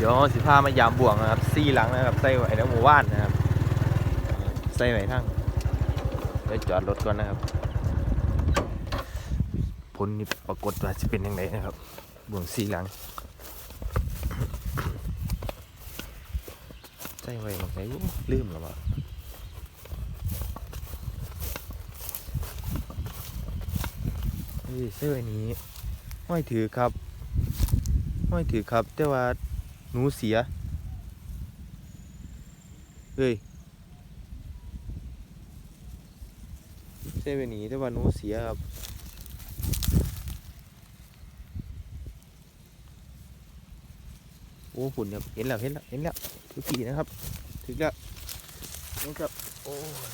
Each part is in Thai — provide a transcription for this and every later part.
เดี๋ยวสิพามายามบ่วงนะครับซี่หลังนะครับใส่ไว้ในหมู่บ้านนะครับใส่ไว้ทั้งเดี๋ยวจอดรถก่อนนะครับผลนี่ปรากฏว่าจะเป็นยังไงนะครับบ่วงซี่หลังใส่ไว้ตรงไหนลืมแล้วว่ะเฮ้ยใส่ไว้นี้ห้อยถือครับห้อยถือครับแต่ว่า หนูเสีย เฮ้ยใส่ไว้นี้แต่ว่าหนูเสียครับโอ้ฝุ่นครับเห็นแล้วเห็นแล้วเห็นแล้วทุกทีนะครับถึงแล้วนี่ครับโอ้ย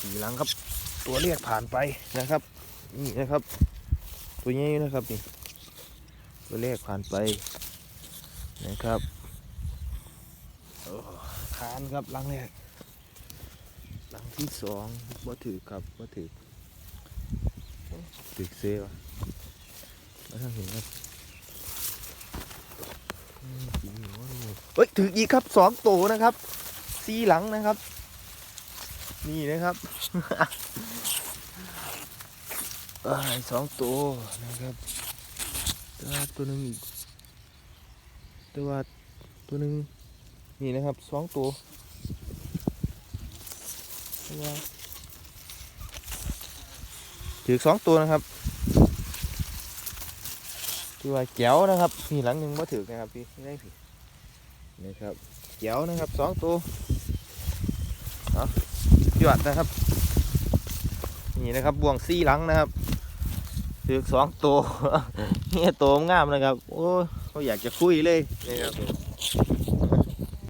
สีหลังครับ ตัวเรียกผ่านไปนะครับ นี่นะครับ ตัวนี้นะครับนี่ตัวเลขผ่านไปนะครับโอ้ทานครับหลังแรกหลังที่สองว่าถือครับว่าถือถือเซวะแล้วทางเห็นครับอืมจริงเหรอวะเนี่ยเฮ้ยถืออีกครับสองตัวนะครับ ซีหลังนะครับ นี่นะครับสองตัวนะครับ ตัวตัวหนึ่งอีกตัวตัวหนึ่งนี่นะครับสองตัวตัวถือสองตัวนะครับตัวแจ๋วนะครับนี่หลังหนึ่งมาถือนะครับพี่ไม่ได้พี่นะครับแจ๋วนะครับสองตัวเอา ยอดนะครับ นี่นะครับบ่วงซี่หลังนะครับถือสองตัวเนี่ยโตวงามนะครับ โอ้เขาอยากจะคุยเลยนะครับ